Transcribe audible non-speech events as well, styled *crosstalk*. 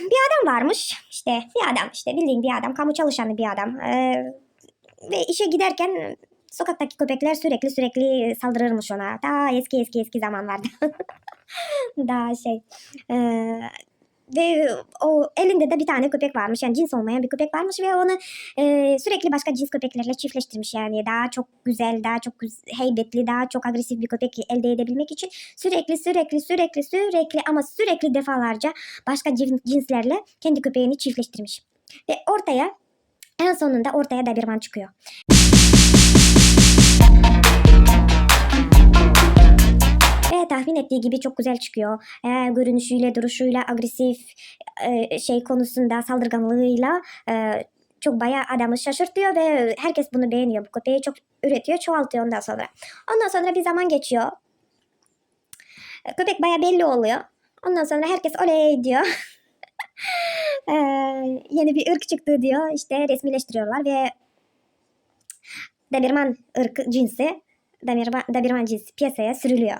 bir adam varmış işte bir adam işte bildiğin bir adam kamu çalışanı bir adam. Ee, ve işe giderken sokaktaki köpekler sürekli sürekli saldırırmış ona. Daha eski eski eski zamanlarda. *laughs* Daha şey ee, ve o elinde de bir tane köpek varmış yani cins olmayan bir köpek varmış ve onu e, sürekli başka cins köpeklerle çiftleştirmiş yani daha çok güzel daha çok heybetli daha çok agresif bir köpek elde edebilmek için sürekli sürekli sürekli sürekli ama sürekli defalarca başka cin- cinslerle kendi köpeğini çiftleştirmiş. Ve ortaya en sonunda ortaya Doberman çıkıyor. Tahmin ettiği gibi çok güzel çıkıyor. Ee, görünüşüyle, duruşuyla, agresif e, şey konusunda, saldırganlığıyla e, çok bayağı adamı şaşırtıyor ve herkes bunu beğeniyor. Bu köpeği çok üretiyor, çoğaltıyor ondan sonra. Ondan sonra bir zaman geçiyor. E, Köpek bayağı belli oluyor. Ondan sonra herkes oley diyor. Ee, *laughs* yeni bir ırk çıktı diyor. İşte resmileştiriyorlar ve Doberman ırkı cinsi Doberman, Doberman cinsi piyasaya sürülüyor.